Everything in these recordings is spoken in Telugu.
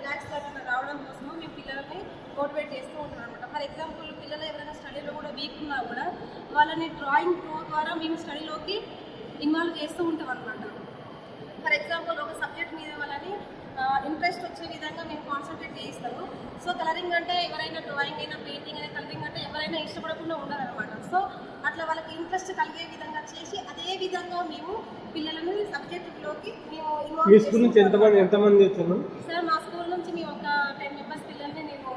రిలాక్స్ లాగా రావడం కోసము మేము పిల్లల్ని మోటివేట్ చేస్తూ ఉంటాం అనమాట ఫర్ ఎగ్జాంపుల్ పిల్లలు ఎవరైనా స్టడీలో కూడా వీక్ ఉన్నా కూడా వాళ్ళని డ్రాయింగ్ ప్రో ద్వారా మేము స్టడీలోకి ఇన్వాల్వ్ చేస్తూ ఉంటాం అనమాట ఫర్ ఎగ్జాంపుల్ ఒక సబ్జెక్ట్ మీద వాళ్ళని ఇంట్రెస్ట్ వచ్చే విధంగా మేము కాన్సన్ట్రేట్ చేయిస్తాము. సో కలరింగ్ అంటే ఎవరైనా డ్రాయింగ్ అయినా పెయింటింగ్ అయినా కలరింగ్ అంటే ఎవరైనా ఇష్టపడకుండా ఉండాలన్నమాట. సో అట్లా వాళ్ళకి ఇంట్రెస్ట్ కలిగే విధంగా చేసి అదే విధంగా మేము పిల్లలను సబ్జెక్టులోకి మేము వచ్చారు సార్ మా స్కూల్ నుంచి మేము ఒక టెన్ మెంబర్స్ పిల్లల్ని నేను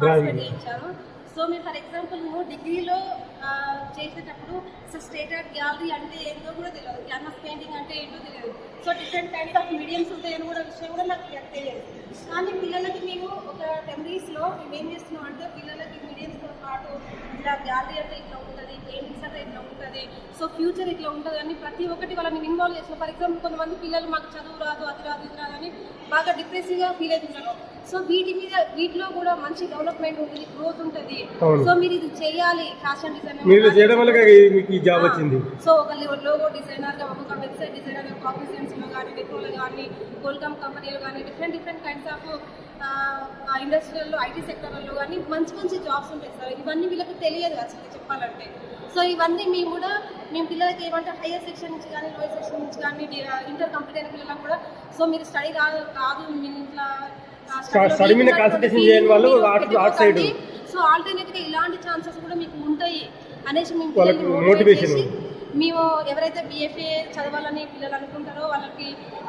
Drawing. సో మేము ఫర్ ఎగ్జాంపుల్ నువ్వు డిగ్రీలో చేసేటప్పుడు స్టేట్ స్టేటెడ్ గ్యాలరీ అంటే ఏందో కూడా తెలియదు. క్యాన్వాస్ పెయింటింగ్ అంటే ఏంటో తెలియదు. So different kinds of mediums ఉంటాయని కూడా విషయం కూడా నాకు తె- తెలియదు. కానీ పిల్లలకి మేము ఒక టెమరీస్లో మేము ఏం చేస్తున్నాం అంటే పిల్లలకి మీడియంస్తో పాటు ఇలా గ్యాలరీ అంటే ఇట్లా ఉంటుంది పెయింటింగ్స్ అంటే ఇట్లా ఉంటుంది సో ఫ్యూచర్ ఇట్లా ఉంటుంది అని ప్రతి ఒక్కటి వాళ్ళని ఇన్వాల్వ్ చేస్తున్నాం ఫర్ ఎగ్జాంపుల్ కొంతమంది పిల్లలు మాకు చదువు రాదు అది రాదు ఇది రాదు అని బాగా డిప్రెసివ్గా ఫీల్ అవుతున్నారు. సో వీటి మీద వీటిలో కూడా మంచి డెవలప్మెంట్ ఉంటుంది గ్రోత్ ఉంటుంది. సో మీరు ఇది చేయాలి ఫ్యాషన్ డిజైనర్ మీరు ఇలా చేయడం వల్ల మీకు ఈ జాబ్ వచ్చింది. సో ఒక లోగో డిజైనర్గా ఒక వెబ్సైట్ డిజైనర్గా కాగ్నిజెన్స్లో కానీ విప్రోలో కానీ కోల్కామ్ కంపెనీలో కానీ different different kinds of industrial IT సెక్టర్లో కానీ మంచి మంచి జాబ్స్ ఉంటాయి సార్. ఇవన్నీ వీళ్ళకి తెలియదు అసలు చెప్పాలంటే. సో ఇవన్నీ మేము కూడా మేము పిల్లలకి ఏమంటే హైయర్ సెక్షన్ నుంచి కానీ లోయర్ సెక్షన్ నుంచి కానీ ఇంటర్ కంప్లీట్ అయిన పిల్లలకు కూడా సో మీరు స్టడీ కాదు కాదు మీ ఇంట్లో మీద చేయని వాళ్ళు. సో ఆల్టర్నేట్గా ఇలాంటి ఛాన్సెస్ కూడా మీకు ఉంటాయి అనేసి మేము వాళ్ళకి మేము ఎవరైతే బీఎఫ్ఏ చదవాలని పిల్లలు అనుకుంటారో వాళ్ళకి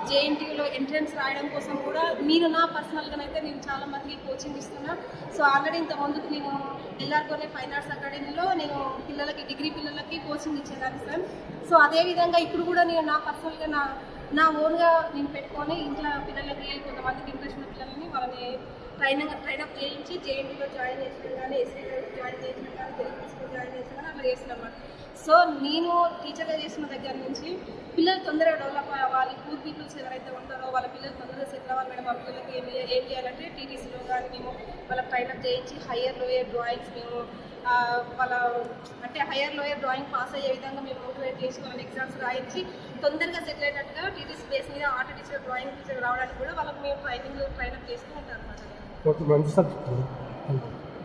జేఎన్టీయూలో ఎంట్రన్స్ రాయడం కోసం కూడా మీరు నా పర్సనల్గా అయితే నేను చాలా మందికి కోచింగ్ ఇస్తున్నా. సో ఆల్రెడీ ఇంత ముందుకు నేను ఎల్ఆర్కోనే ఫైన్ ఆర్ట్స్ అకాడమీలో నేను పిల్లలకి డిగ్రీ పిల్లలకి కోచింగ్ ఇచ్చేదాన్ని సార్ సో అదే విధంగా ఇప్పుడు కూడా నేను నా పర్సనల్గా నా నా ఓన్గా నేను పెట్టుకొని ఇంట్లో పిల్లలకి కొంతమందికి ఇంట్రెస్ట్ ఉన్న పిల్లలని వాళ్ళని ట్రైనింగ్ ట్రైనప్ చేయించి జేఎన్టీలో జాయిన్ చేసిన కానీ ఎస్సీలో జాయిన్ చేసిన కానీ తెలుగు జాయిన్ చేసిన కానీ అట్లా చేసిన అన్నమాట. సో నేను టీచర్గా చేసిన దగ్గర నుంచి పిల్లలు తొందరగా డెవలప్ అవ్వాలి. పూర్ పీపుల్స్ ఎవరైతే ఉంటారో వాళ్ళ పిల్లలు తొందరగా సెటిల్ అవ్వాలి. మేడం మా పిల్లలకి ఏం ఏం చేయాలంటే టీటీసీలో కానీ మేము వాళ్ళకి ట్రైనప్ చేయించి హయ్యర్ లోయర్ డ్రాయింగ్స్ మేము ఆ, వాళ్ళ అంటే హయ్యర్ లోయర్ డ్రాయింగ్ పాస్ అయ్యే విధంగా మేము మోటివేట్ చేసి వాళ్ళని ఎగ్జామ్స్ రాయించి తొందరగా సెటిల్ అయినట్టుగా టీటీసీ బేస్ మీద ఆర్ట్ టీచర్ డ్రాయింగ్ టీచర్ రావడానికి కూడా వాళ్ళకి మేము ట్రైనింగ్ ట్రైనప్ చేస్తూ ఉంటాం అనమాట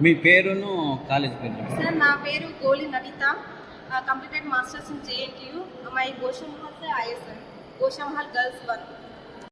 మీ పేరును కాలేజ్ పేరు. సార్ నా పేరు గోలి Navitha completed masters in JNTU. My Goshamahal se ISM, Goshamahal Girls 1.